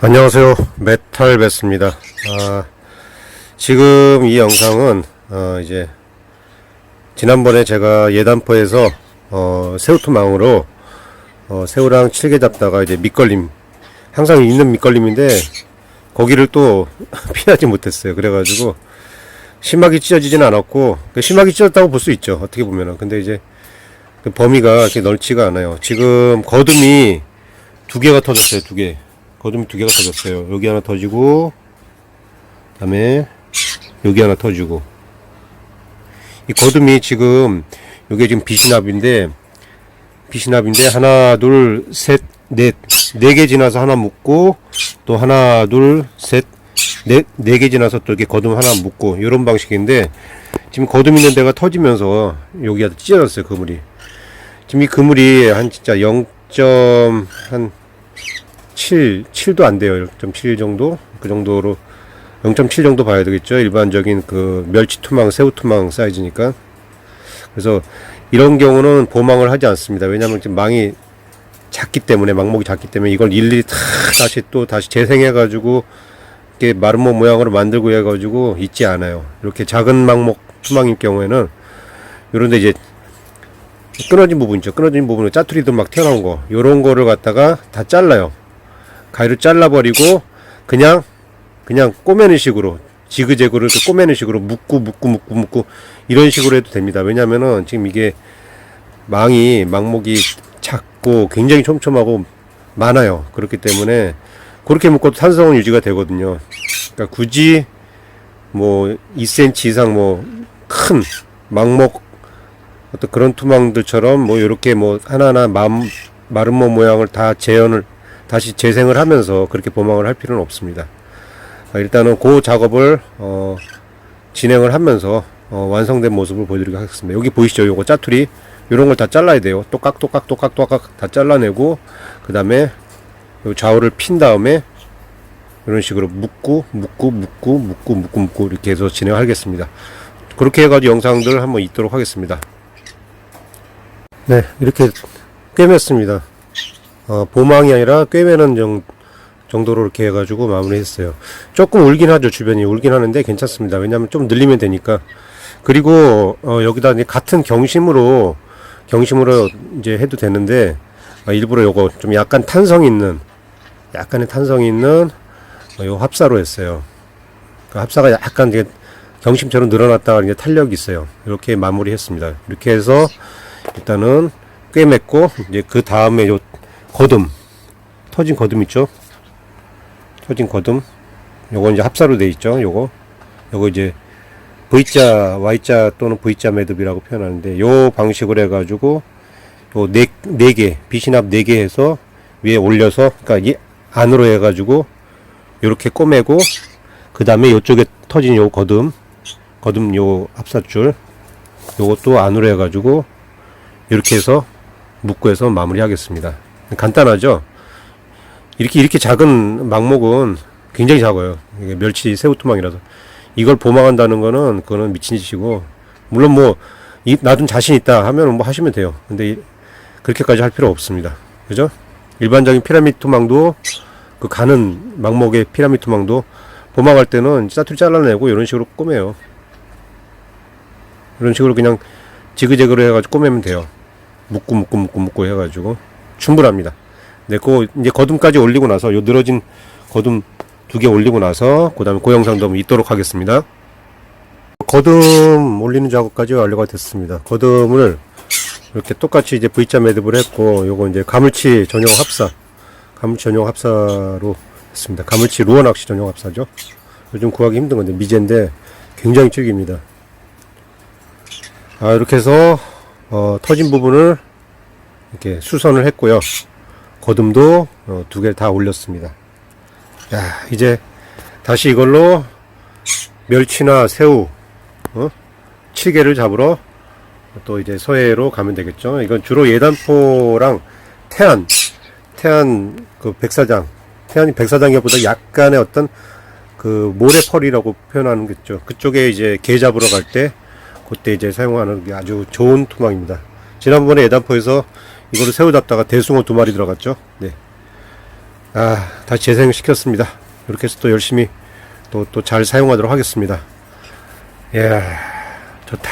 안녕하세요. 메탈 베스입니다. 아, 지금 이 영상은 어, 이제 지난번에 제가 예단포에서 어, 새우토망으로 어, 새우랑 칠개 잡다가 이제 밑걸림 항상 있는 밑걸림인데 거기를 또 피하지 못했어요. 그래가지고 심하게 찢어지진 않았고 그 심하게 찢었다고 볼 수 있죠. 어떻게 보면은 근데 이제 그 범위가 이렇게 넓지가 않아요. 지금 거dum이 두 개가 터졌어요. 두 개. 거dum이 두 개가 터졌어요. 여기 하나 터지고, 그 다음에 여기 하나 터지고. 이 거dum이 지금 이게 지금 비시납인데 비시납인데 하나, 둘, 셋, 넷, 네 개 지나서 하나 묶고 또 하나, 둘, 셋, 넷, 네 개 지나서 또 이렇게 거dum 하나 묶고 이런 방식인데 지금 거dum 있는 데가 터지면서 여기가 찢어졌어요 그물이. 지금 이 그물이 한 진짜 0. 한 7, 7도 안 돼요. 0.7 정도? 그 정도로 0.7 정도 봐야 되겠죠. 일반적인 그 멸치 투망, 새우 투망 사이즈니까. 그래서 이런 경우는 보망을 하지 않습니다. 왜냐하면 지금 망이 작기 때문에 망목이 작기 때문에 이걸 일일이 다 다시 또 다시 재생해 가지고 이렇게 마름모 모양으로 만들고 해 가지고 있지 않아요. 이렇게 작은 망목 투망일 경우에는 이런데 이제 끊어진 부분 있죠. 끊어진 부분은 짜투리도 막 튀어나온 거. 요런 거를 갖다가 다 잘라요. 가위로 잘라버리고 그냥 그냥 꼬매는 식으로 지그재그로 이렇게 꼬매는 식으로 묶고 묶고 묶고 묶고 이런 식으로 해도 됩니다. 왜냐면은 지금 이게 망이 망목이 작고 굉장히 촘촘하고 많아요. 그렇기 때문에 그렇게 묶어도 탄성은 유지가 되거든요. 그러니까 굳이 뭐 2cm 이상 뭐 큰 망목 어떤 그런 투망들처럼 뭐 이렇게 뭐 하나하나 맘, 마름모 모양을 다 재현을 다시 재생을 하면서 그렇게 보망을 할 필요는 없습니다. 아, 일단은 그 작업을 어, 진행을 하면서 어, 완성된 모습을 보여드리도록 하겠습니다. 여기 보이시죠? 요거 짜투리 이런 걸 다 잘라야 돼요. 똑깍 똑깍 똑깍 똑깍 다 잘라내고 그 다음에 좌우를 핀 다음에 이런 식으로 묶고 묶고 묶고 묶고 묶고 묶고 이렇게 해서 진행하겠습니다. 그렇게 해가지고 영상들 한번 있도록 하겠습니다. 네, 이렇게 꿰맸습니다. 어, 보망이 아니라 꿰매는 정, 정도로 이렇게 해가지고 마무리했어요. 조금 울긴 하죠, 주변이. 울긴 하는데 괜찮습니다. 왜냐면 좀 늘리면 되니까. 그리고, 어, 여기다 이제 같은 경심으로, 경심으로 이제 해도 되는데, 어, 일부러 요거 좀 약간 탄성 있는, 약간의 탄성 있는, 어, 요 합사로 했어요. 그 합사가 약간 이제 경심처럼 늘어났다가 이제 탄력이 있어요. 이렇게 마무리 했습니다. 이렇게 해서 일단은 꿰맸고, 이제 그 다음에 요 거dum, 터진 거dum 있죠? 터진 거dum. 요거 이제 합사로 돼 있죠? 요거. 요거 이제 V자, Y자 또는 V자 매듭이라고 표현하는데, 요 방식으로 해가지고, 요 네, 비신압 네 개 해서 위에 올려서, 그니까 이 안으로 해가지고, 요렇게 꼬매고, 그 다음에 요쪽에 터진 요 거dum, 거dum 요 합사줄, 요것도 안으로 해가지고, 이렇게 해서 묶고 해서 마무리 하겠습니다. 간단하죠? 이렇게, 이렇게 작은 망목은 굉장히 작아요. 이게 멸치 새우토망이라서. 이걸 보망한다는 거는, 그거는 미친 짓이고, 물론 뭐, 이, 나둔 자신 있다 하면 뭐 하시면 돼요. 근데 이- 그렇게까지 할 필요 없습니다. 그죠? 일반적인 피라미드 토망도, 그 가는 망목의 피라미드 토망도, 보망할 때는 짜투리 잘라내고 이런 식으로 꼬매요. 이런 식으로 그냥 지그재그로 해가지고 꼬매면 돼요. 묶고 묶고 묶고 묶고 해가지고 충분합니다. 네, 그 이제 거둠까지 올리고 나서 요 늘어진 거둠 두 개 올리고 나서 그다음에 그 영상도 한번 있도록 하겠습니다. 거둠 올리는 작업까지 완료가 됐습니다. 거둠을 이렇게 똑같이 이제 V자 매듭을 했고 요거 이제 가물치 전용 합사 가물치 전용 합사로 했습니다. 가물치 루어 낚시 전용 합사죠. 요즘 구하기 힘든 건데 미제인데 굉장히 질깁니다. 아, 이렇게 해서 어, 터진 부분을 이렇게 수선을 했고요. 거dum도 어, 두 개를 다 올렸습니다. 야, 이제 다시 이걸로 멸치나 새우 어? 7개를 잡으러 또 이제 서해로 가면 되겠죠. 이건 주로 예단포랑 태안, 태안 그 백사장, 태안이 백사장보다 약간의 어떤 그 모래펄이라고 표현하는 거죠. 그쪽에 이제 게 잡으러 갈 때 그때 이제 사용하는 게 아주 좋은 투망입니다. 지난번에 예단포에서 이거를 새우 잡다가 대숭어 두 마리 들어갔죠. 네. 아, 다시 재생시켰습니다. 이렇게 해서 또 열심히 또, 또 잘 사용하도록 하겠습니다. 이야, 좋다.